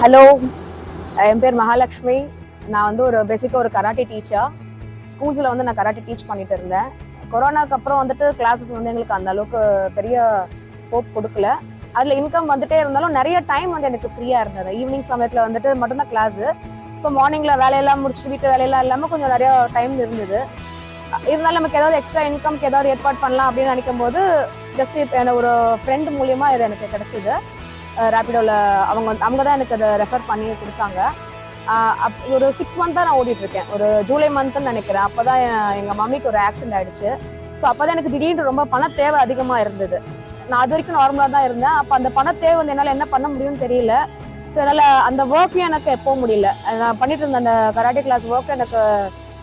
Hello என் பேர் மகாலட்சுமி. நான் வந்து ஒரு பேசிக்காக ஒரு கராட்டே டீச்சர் ஸ்கூல்ஸில் வந்து நான் கராட்டி டீச் பண்ணிட்டு இருந்தேன். கொரோனாக்கு அப்புறம் வந்துட்டு கிளாஸஸ் வந்து எங்களுக்கு அந்த அளவுக்கு பெரிய ஹோப் கொடுக்கல. அதில் இன்கம் வந்துட்டே இருந்தாலும் நிறைய டைம் வந்து எனக்கு ஃப்ரீயாக இருந்தது. ஈவினிங் சமயத்தில் வந்துட்டு மட்டும்தான் கிளாஸு ஸோ மார்னிங்கில் வேலையெல்லாம் முடிச்சுட்டு வீட்டு வேலையெல்லாம் இல்லாமல் கொஞ்சம் நிறைய டைம் இருந்தது. இருந்தாலும் நமக்கு ஏதாவது எக்ஸ்ட்ரா இன்கம்க்கு ஏதாவது ஏற்பாடு பண்ணலாம் அப்படின்னு நினைக்கும் போது ஜஸ்ட் இப்போ எனக்கு ஒரு ஃப்ரெண்ட் மூலியமாக இது எனக்கு கிடச்சிது. ரேப்பிடோவில் அவங்க வந்து- அவங்க தான் எனக்கு அதை ரெஃபர் பண்ணி கொடுத்தாங்க. அப் ஒரு சிக்ஸ் மந்த்தாக நான் ஓடிட்டுருக்கேன். ஒரு ஜூலை மந்த்னு நினைக்கிறேன். அப்போ தான் எங்கள் மம்மிக்கு ஒரு ஆக்சிடென்ட் ஆகிடுச்சு ஸோ அப்போ தான் எனக்கு திடீர்னு ரொம்ப பண தேவை அதிகமாக இருந்தது. நான் அது வரைக்கும் நார்மலாக தான் இருந்தேன். அப்போ அந்த பண தேவை வந்து என்னால் என்ன பண்ண முடியும்னு தெரியல. ஸோ என்னால் அந்த ஒர்க்கையும் எனக்கு போக முடியல. நான் பண்ணிட்டு இருந்த அந்த கராட்டே கிளாஸ் ஒர்க் எனக்கு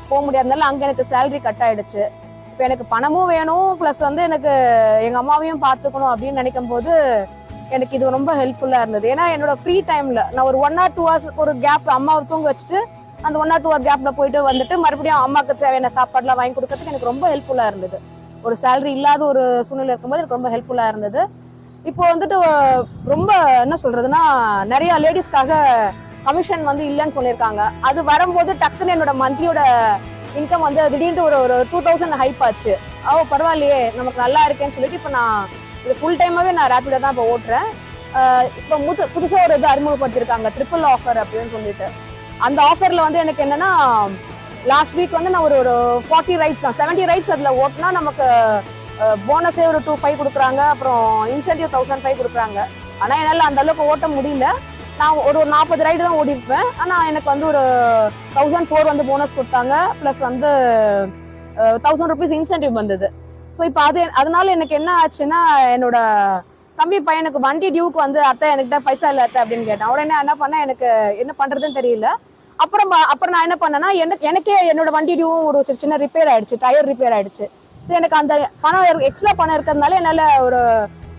போக முடியாதனால அங்கே எனக்கு சேலரி கட் ஆகிடுச்சு இப்போ எனக்கு பணமும் வேணும். ப்ளஸ் வந்து எனக்கு எங்கள் அம்மாவையும் பார்த்துக்கணும் அப்படின்னு நினைக்கும் போது எனக்கு இது ரொம்ப ஹெல்ப்ஃபுல்லாக இருந்தது. ஏன்னா என்னோட ஃப்ரீ டைமில் நான் ஒரு ஒன் ஆர் டூ ஹவர்ஸ் ஒரு கேப் அம்மாவை தூங்க வச்சுட்டு அந்த ஒன் ஆர் டூ ஹவர் கேப்பில் போயிட்டு வந்துட்டு மறுபடியும் அம்மாவுக்கு தேவையான சாப்பாடுலாம் வாங்கி கொடுக்கறதுக்கு எனக்கு ரொம்ப ஹெல்ப்ஃபுல்லாக இருந்தது. ஒரு சேலரி இல்லாத ஒரு சூழ்நிலை இருக்கும்போது எனக்கு ரொம்ப ஹெல்ப்ஃபுல்லாக இருந்தது. இப்போ வந்துட்டு ரொம்ப என்ன சொல்றதுன்னா நிறைய லேடிஸ்க்காக கமிஷன் வந்து இல்லைன்னு சொல்லியிருக்காங்க. அது வரும்போது டக்குன்னு என்னோட மந்த்லியோட இன்கம் வந்து திடீர்னு ஒரு ஒரு டூ தௌசண்ட் ஹைப் ஆச்சு. ஓ பரவாயில்லையே நமக்கு நல்லா இருக்கேன்னு சொல்லிட்டு இப்போ நான் இது ஃபுல் டைமாகவே நான் ரேப்பிடோ தான் இப்போ ஓட்டுறேன். இப்போ முது புதுசாக ஒரு இது அறிமுகப்படுத்தியிருக்காங்க ட்ரிபிள் ஆஃபர் அப்படின்னு சொல்லிட்டு. அந்த ஆஃபரில் வந்து எனக்கு என்னென்னா லாஸ்ட் வீக் வந்து நான் ஒரு ஒரு ஃபார்ட்டி ரைட்ஸ் தான். செவன்ட்டி ரைட்ஸ் அதில் ஓட்டினா நமக்கு போனஸே ஒரு டூ ஃபைவ் கொடுக்குறாங்க. அப்புறம் இன்சென்டிவ் தௌசண்ட் ஃபைவ் கொடுக்குறாங்க. ஆனால் என்னால் அந்த அளவுக்கு ஓட்ட முடியல. நான் ஒரு ஒரு நாற்பது ரைடு தான் ஓடிப்பேன் ஆனால் எனக்கு வந்து ஒரு தௌசண்ட் ஃபோர் வந்து போனஸ் கொடுத்தாங்க. ப்ளஸ் வந்து தௌசண்ட் ருபீஸ் இன்சென்டிவ் வந்தது. ஸோ இப்போ அது அதனால எனக்கு என்ன ஆச்சுன்னா என்னோட தம்பி பையனுக்கு வண்டி டியூக்கு வந்து அத்தை என்கிட்ட பைசா இல்லை அத்தை அப்படின்னு கேட்டேன். உடனே என்ன பண்ணேன் எனக்கு என்ன பண்ணுறதுன்னு தெரியல. அப்புறம் அப்புறம் நான் என்ன பண்ணேன்னா எனக்கு எனக்கே என்னோட வண்டி டியூவும் ஒரு சின்ன- சின்ன ரிப்பேர் ஆயிடுச்சு டயர் ரிப்பேர் ஆயிடுச்சு. ஸோ எனக்கு அந்த பணம் எக்ஸ்ட்ரா பணம் இருக்கிறதுனால என்னால் ஒரு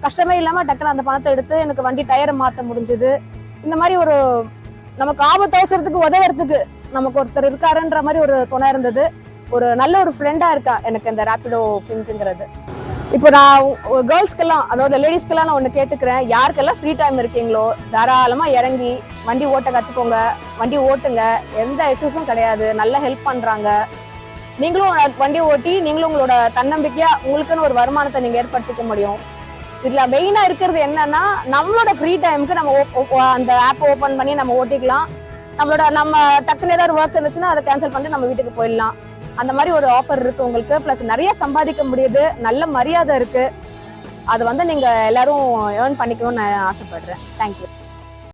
கஷ்டமே இல்லாமல் டக்குனு அந்த பணத்தை எடுத்து எனக்கு வண்டி டயரை மாற்ற முடிஞ்சுது. இந்த மாதிரி ஒரு நமக்கு ஆபத்து அவசரத்துக்கு உதவுறதுக்கு நமக்கு ஒருத்தர் இருக்காருன்ற மாதிரி ஒரு துணை இருந்தது. ஒரு நல்ல ஒரு ஃப்ரெண்டாக இருக்கா எனக்கு இந்த ரேப்பிடோ பிங்க்ங்கிறது இப்போ நான் கேர்ள்ஸ்க்கெல்லாம் அதாவது லேடிஸ்க்கெல்லாம் நான் ஒன்று கேட்டுக்கிறேன். யாருக்கெல்லாம் ஃப்ரீ டைம் இருக்கீங்களோ தாராளமாக இறங்கி வண்டி ஓட்ட கற்றுக்கோங்க வண்டி ஓட்டுங்க. எந்த இஷ்யூஸும் கிடையாது. நல்லா ஹெல்ப் பண்ணுறாங்க நீங்களும் வண்டி ஓட்டி நீங்களும் உங்களோட தன்னம்பிக்கையாக உங்களுக்குன்னு ஒரு வருமானத்தை நீங்கள் ஏற்படுத்திக்க முடியும். இதில் மெயினாக இருக்கிறது என்னன்னா நம்மளோட ஃப்ரீ டைமுக்கு நம்ம அந்த ஆப் ஓப்பன் பண்ணி நம்ம ஓட்டிக்கலாம். நம்மளோட நம்ம டக்குன்னு ஏதாவது ஒர்க் இருந்துச்சுன்னா அதை கேன்சல் பண்ணிட்டு நம்ம வீட்டுக்கு போயிடலாம். அந்த மாதிரி ஒரு ஆஃபர் இருக்கு உங்களுக்கு. ப்ளஸ் நிறைய சம்பாதிக்க முடியுது. நல்ல மரியாதை இருக்கு. அது வந்து நீங்க எல்லாரும் ஏர்ன் பண்ணிக்கணும்னு நான் ஆசைப்படுறேன். தேங்க்யூ